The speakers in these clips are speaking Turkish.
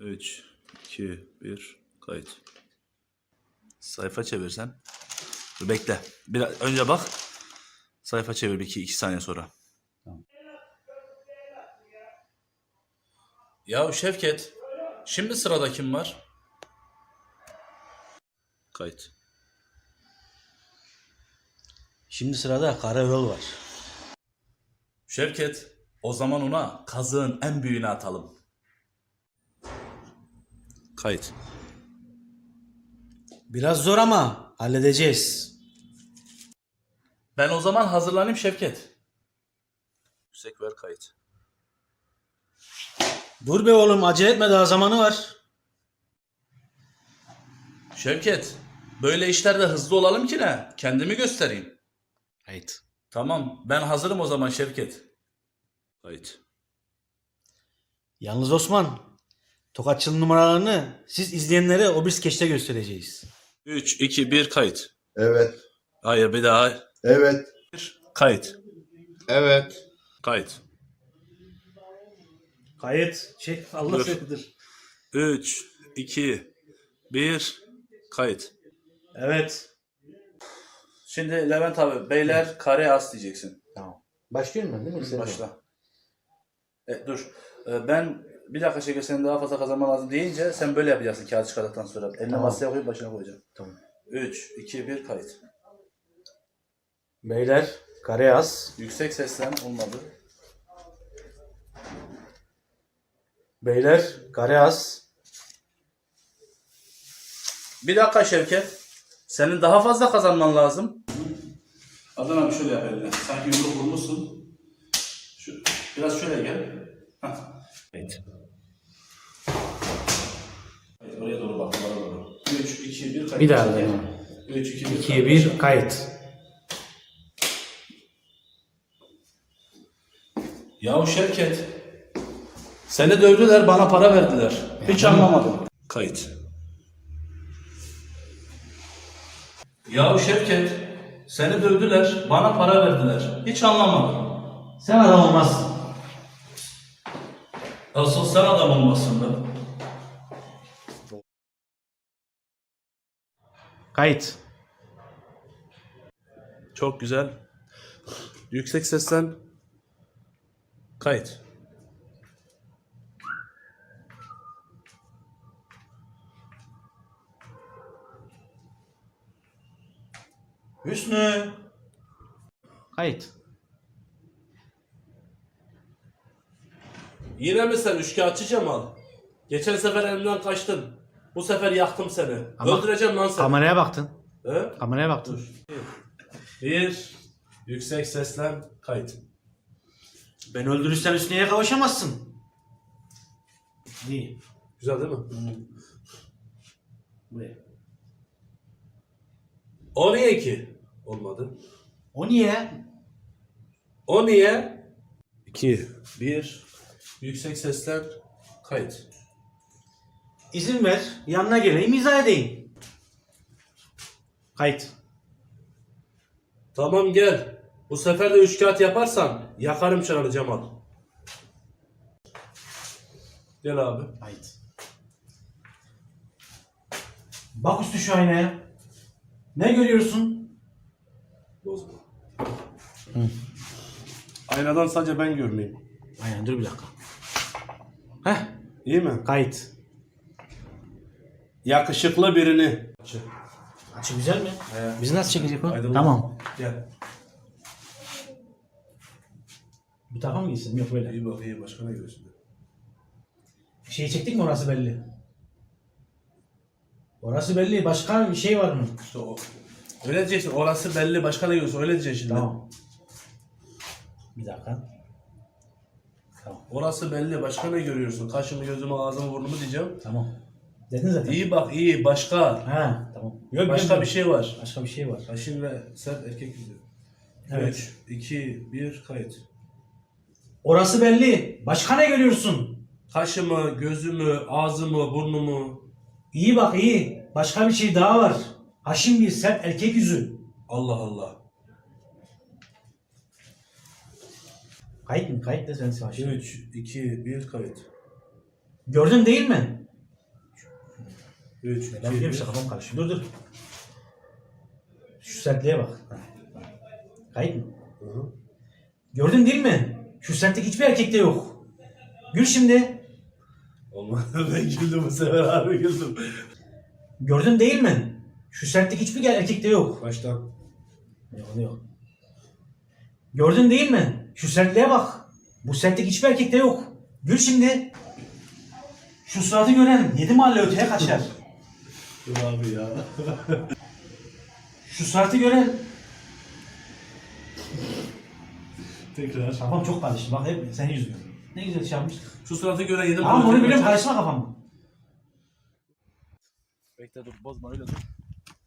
3, 2, 1, kayıt. Sayfa çevirsen. Dur bekle. Biraz önce bak. Sayfa çevir 2 2 saniye sonra. Ya Şevket, şimdi sırada kim var? Kayıt. Şimdi sırada Karayol var. Şevket, o zaman ona kazığın en büyüğünü atalım. Kayıt. Biraz zor ama halledeceğiz. Ben o zaman hazırlanayım Şevket. Yüksek ver kayıt. Dur be oğlum acele etme daha zamanı var. Şevket, böyle işlerde hızlı olalım ki ne? Kendimi göstereyim. Kayıt. Tamam, ben hazırım o zaman Şevket. Kayıt. Yalnız Osman, Tokatçı'nın numaralarını siz izleyenlere o bir skeçte göstereceğiz. 3, 2, 1 kayıt. Evet. Hayır bir daha. Evet. Kayıt. Evet. Kayıt. Kayıt. Şey Allah Dur. sevgidir. 3, 2, 1 kayıt. Evet. Şimdi Levent abi, beyler kare as diyeceksin. Tamam. Başlıyorum ben değil mi? Başla. E, dur. E, ben bir dakika şeker senin daha fazla kazanman lazım deyince sen böyle yapacaksın kağıt çıkardıktan sonra. Eline Tamam. masaya koyup başına koyacaksın. Tamam. 3, 2, 1 kayıt. Beyler, Karayaz. Yüksek seslen olmadı. Beyler, Karayaz. Bir dakika Şevket. Senin daha fazla kazanman lazım. Adnan abi şöyle yap eline. Sanki yumruk vurmuşsun. Şu, biraz şöyle gel. Hah. Evet. Oraya doğru bak. Oraya doğru. 3, 2, 1 kayıt. Bir daha alayım. 3, 2, 1 2'ye 1 kayıt. Yahu Şevket. Seni dövdüler bana para verdiler. Hiç anlamadım. Kayıt. Yahu Şevket. Seni dövdüler bana para verdiler. Hiç anlamadım. Sen adam olmazsın. Asıl sen adam olmasın be. Kayıt. Çok güzel. Yüksek sesten kayıt. Hüsnü. Kayıt. Yine mi sen üçkağıtçı Cemal? Geçen sefer elimden kaçtın. Bu sefer yaktım seni. Ama- Öldüreceğim lan seni. Kameraya baktın. He? Kameraya baktın. Bir, yüksek seslen kayıt. Ben öldürürsen Hüsnü'ye kavuşamazsın. İyi. Güzel değil mi? Buraya. O niye ki? Olmadı. O niye? O niye? İki, bir, yüksek seslen kayıt. İzin ver. Yanına geleyim izah edeyim. Kayıt. Tamam gel. Bu sefer de üç kağıt yaparsan yakarım çananı Cemal. Gel abi. Kayıt. Bak üstü şu aynaya. Ne görüyorsun? Bozma. Aynadan sadece ben görmeyeyim. Aynen dur bir dakika. Heh. İyi mi? Kayıt. Yakışıklı birini. Açı güzel mi? He. Biz nasıl çekecek o? Aydınlık. Tamam. Gel. Bu tarafa mı gitsin? Yok böyle. İyi bak iyi başka ne görüyorsun? Şeyi çektik mi orası belli. Orası belli. Başka bir şey var mı? İşte o. Öyle diyeceksin. Orası belli. Başka ne görüyorsun? Öyle diyeceksin şimdi. Tamam. Bir dakika. Tamam. Orası belli. Başka ne görüyorsun? Kaşımı, gözümü, ağzımı, burnumu diyeceğim. Tamam. Dedin zaten. İyi bak iyi. Başka. Ha tamam. Yok, Başka yok, bir şey var. Başka bir şey var. Kaşın ve sert erkek yüzü. Evet. 3, 2, 1, kayıt. Orası belli. Başka ne görüyorsun? Kaşımı, gözümü, ağzımı, burnumu. İyi bak iyi. Başka bir şey daha var. Haşim bir sert erkek yüzü. Allah Allah. Kayıt mı? Kayıt da sensin Haşim. 3, 2, 1, kayıt. Gördün değil mi? 3, Ben biliyorum işte kafam karışıyor. Dur dur. Şu sertliğe bak. Ha, bak. Kayıt mı? Gördün değil mi? Şu sertlik hiçbir erkekte yok. Gül şimdi. Olmadı ben güldüm bu sefer abi güldüm. Gördün değil mi? Şu sertlik hiçbir erkekte yok. Baştan. Yok yok. Gördün değil mi? Şu sertliğe bak. Bu sertlik hiçbir erkekte yok. Gül şimdi. Şu suratı gören yedi mahalle öteye kaçar. Dur abi ya. Şu suratı gören... Tekrar. Kafam çok karıştı. Bak hep sen yüzüyorsun. Ne güzel şey yapmış. Şu suratı gören yedim. Ama bunu biliyorum karışma kafam. Bekle dur bozma öyle dur.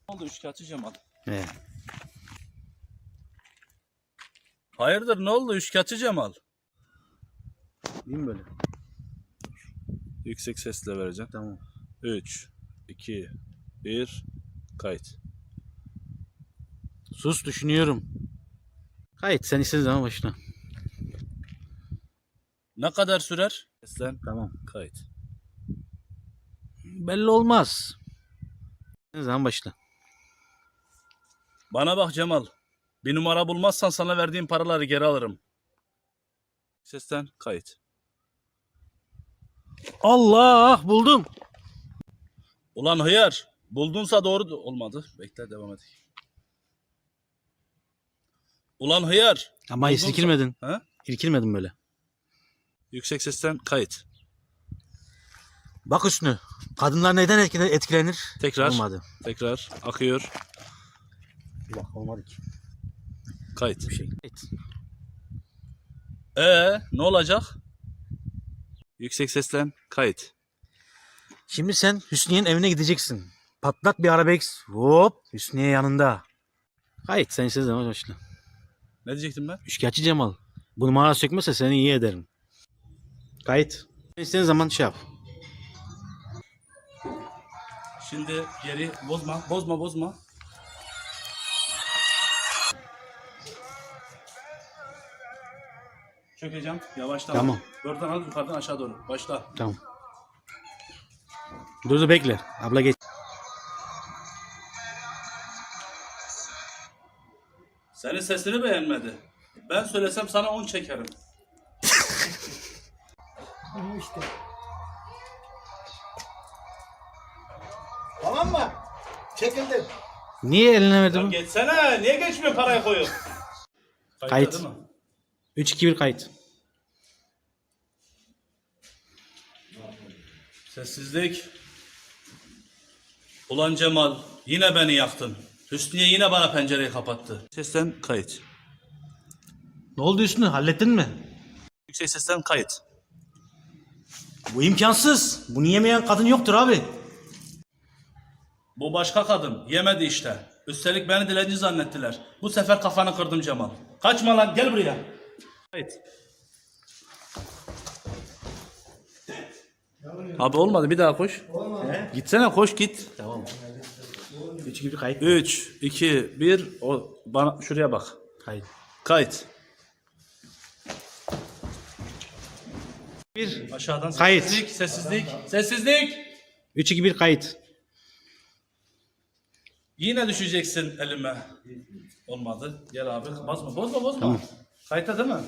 Ne oldu üçkağıtçı Cemal? He. Hayırdır ne oldu üçkağıtçı Cemal? Değil mi böyle? Yüksek sesle vereceğim. Tamam. 3, 2, 1, kayıt. Sus düşünüyorum. Kayıt sen istediğin zaman başla. Ne kadar sürer? Seslen Tamam. kayıt. Belli olmaz. Ne zaman başla. Bana bak Cemal. Bir numara bulmazsan sana verdiğim paraları geri alırım. Sesten kayıt. Allah buldum. Ulan hıyar. Buldunsa doğru olmadı. Bekle devam edelim. Ulan hıyar. Ama hiç Buldunsa- irkilmedin. Ha? İrkilmedin böyle. Yüksek sesten kayıt. Bak üstüne. Kadınlar neden etkile- etkilenir? Tekrar. Olmadı. Tekrar akıyor. Dakika olmadı ki. Kayıt. Bir şey. Kayıt. Ee, ne olacak? Yüksek seslen kayıt. Şimdi sen Hüsniye'nin evine gideceksin. Patlak bir arabex. Hop. Hüsniye yanında. Kayıt sen istediğin zaman başla. Ne diyecektim ben? Üçkağıtçı Cemal. Bu numara sökmezse seni iyi ederim. Kayıt. Sen istediğin zaman şey yap. Şimdi geri bozma, bozma, bozma. Çökeceğim. Yavaştan. Tamam. Buradan al yukarıdan aşağı doğru. Başla. Tamam. Dur dur bekle. Abla geç. Senin sesini beğenmedi. Ben söylesem sana 10 çekerim. Tamam mı? Çekildim. Niye eline verdi Ya bu? geçsene. Niye geçmiyor parayı koyup? Kayıt. değil mi? 3 2 1 kayıt. Sessizlik. Ulan Cemal yine beni yaktın. Hüsniye yine bana pencereyi kapattı. Sesten kayıt. Ne oldu Hüsnü? Hallettin mi? Yüksek sesten kayıt. Bu imkansız. Bunu yemeyen kadın yoktur abi. Bu başka kadın. Yemedi işte. Üstelik beni dilenci zannettiler. Bu sefer kafanı kırdım Cemal. Kaçma lan gel buraya. Kayıt. Abi olmadı bir daha koş. Gitsene koş git. Tamam. 3 2 1 kayıt. 3, 2, 1. O, bana şuraya bak. Kayıt. Kayıt. 1 Aşağıdan Kayıt. sessizlik, sessizlik, sessizlik. 3 2 1 kayıt. Yine düşeceksin elime. Olmadı. Gel abi. Bozma, bozma, bozma. Kayıtta değil mi?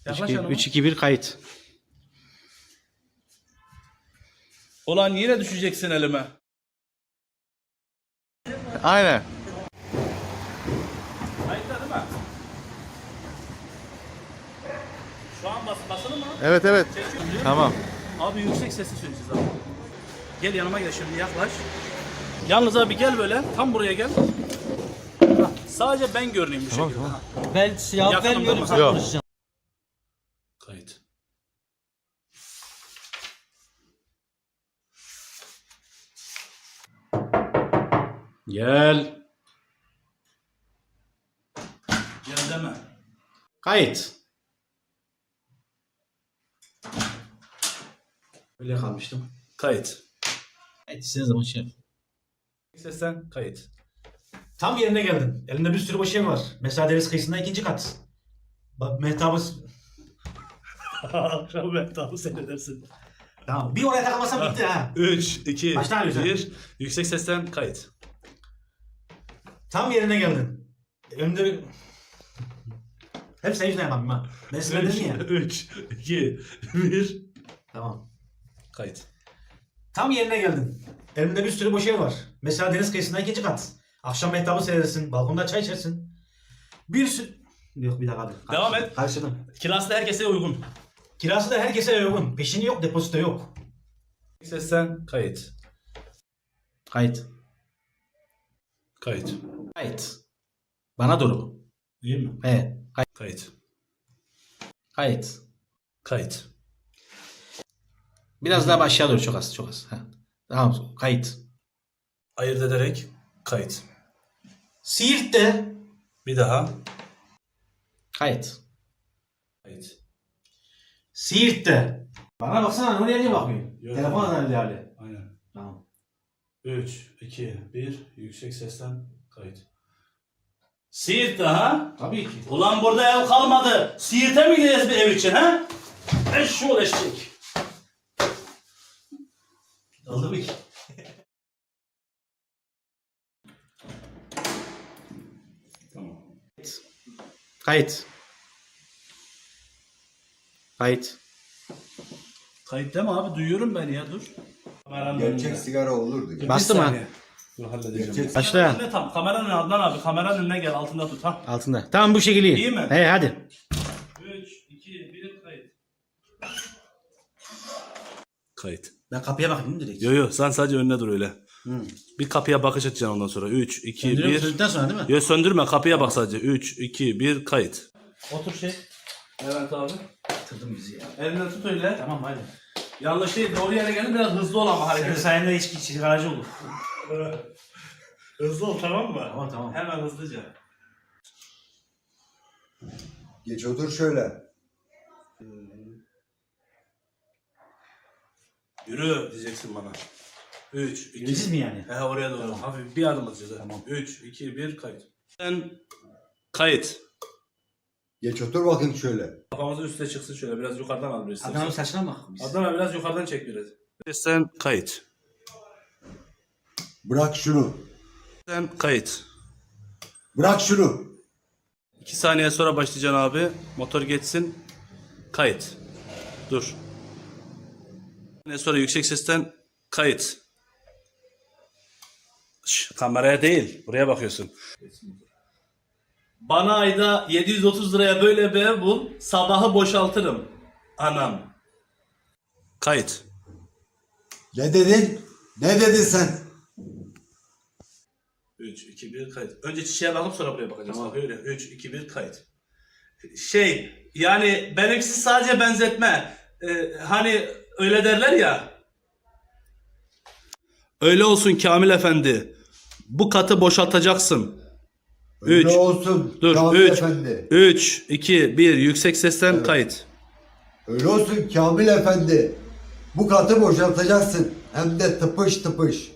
3 Yaklaş 2 yanıma. 3 2 1 kayıt. Ulan yine düşeceksin elime. Aynen. Kayıtta değil mi? Şu an bas, basılı mı? Evet evet. Çekiyorum. Tamam. Abi yüksek sesle söyleyeceğiz abi. Gel yanıma gel şimdi yaklaş. Yalnız abi gel böyle tam buraya gel. Hah, Sadece ben görüneyim bu şekilde. Ha. Ben cevap Yakınım vermiyorum sen? Yok. konuşacaksın. Gel. Gel deme. Kayıt. Öyle kalmıştım. Kayıt. Kayıt istediğin zaman şey yap. Sesten kayıt. Tam yerine geldin. Elinde bir sürü ev var. Mesela deniz kıyısında ikinci kat. Bak mehtabı... Akşam tam seyredersin. Tamam. Bir oraya takılmasam bitti ha. 3, 2, Baştan alıyorsun. 1. Yüksek sesten kayıt. Tam yerine geldin. Önde... Hep senin yüzünden yapamam ha. Ben size dedim ya. 3, 2, 1. Tamam. Kayıt. Tam yerine geldin. Elimde bir sürü boş yer var. Mesela deniz kıyısında ikinci kat. Akşam mehtabı seyredersin. Balkonda çay içersin. Bir sürü... Yok bir dakika. dur. Devam et. Karşıladım. Kirası da herkese uygun. Kirası da herkese uygun. Peşini yok, depozito yok. Sesten kayıt. Kayıt. Kayıt. Kayıt. Bana doğru. İyi mi? He. Kay- Kayıt. kayıt. Kayıt. Biraz daha aşağı doğru çok az, çok az. Ha. Tamam, kayıt. Ayırt ederek kayıt. Siirt'te Bir daha. kayıt. Kayıt. Siirt'te. Bana baksana oraya niye bakmıyorsun? Yok. Telefon herhalde. Aynen. Tamam. 3, 2, 1. Yüksek sesten kayıt. Siirt ha? Tabii ki. Ulan burada ev kalmadı. Siirt'e mi gideceğiz bir ev için ha? Eşşoğlu eşek. Oldu mu ki? Tamam. Kayıt. Kayıt. Kayıt deme abi duyuyorum ben ya dur. Gerçek sigara olurdu. Bastı mı? Dur halledeceğim. Başla. Ne tam? Kameranın önüne Adnan abi. Kameranın önüne gel altında tut ha. Altında. Tamam bu şekilde iyi. İyi mi? He hadi. 3, 2, 1 kayıt. Kayıt. Ben kapıya bakayım direkt. Yo yo sen sadece önüne dur öyle. Hı. Bir kapıya bakış atacaksın ondan sonra. 3, 2, Söndürüyorum, 1. söndükten sonra değil mi? Yo söndürme kapıya bak sadece. 3, 2, 1 kayıt. Otur şey. Evet abi. Tırdım bizi ya. Elinden tut öyle. Tamam hadi. Yanlış değil doğru yere gelin biraz hızlı ol ama Senin hareket. sayende içki içki garajı olur. Hızlı ol tamam mı? Tamam tamam. Hemen hızlıca. Geç otur şöyle. Yürü diyeceksin bana. 3, 2, Gireceğiz mi yani? He oraya doğru. Hafif bir adım atacağız. Tamam. 3, 2, 1 kayıt. Sen kayıt. Geç otur bakayım şöyle. Kafamızın üstüne çıksın şöyle biraz yukarıdan al biraz. Adamın saçına bak. Adnan abi biraz yukarıdan çek biraz. Sen kayıt. Bırak şunu. Sen kayıt. Bırak şunu. 2 saniye sonra başlayacaksın abi. Motor geçsin. Kayıt. Dur. Ne sonra yüksek sesten kayıt. Şş, kameraya değil. Buraya bakıyorsun. Bana ayda 730 liraya böyle bir ev bul. Sabahı boşaltırım. Anam. Kayıt. Ne dedin? Ne dedin sen? 3, 2, 1 kayıt. Önce çiçeğe bakıp sonra buraya bakacağız. Bak öyle. 3, 2, 1 kayıt. Şey yani benimkisi sadece benzetme. Ee, hani öyle derler ya. Öyle olsun Kamil Efendi. Bu katı boşaltacaksın. Öyle Üç. olsun. Dur. Kamil 3, Efendi. 3, 2, 1. Yüksek sesten kayıt. Öyle olsun Kamil Efendi. Bu katı boşaltacaksın. Hem de tıpış tıpış.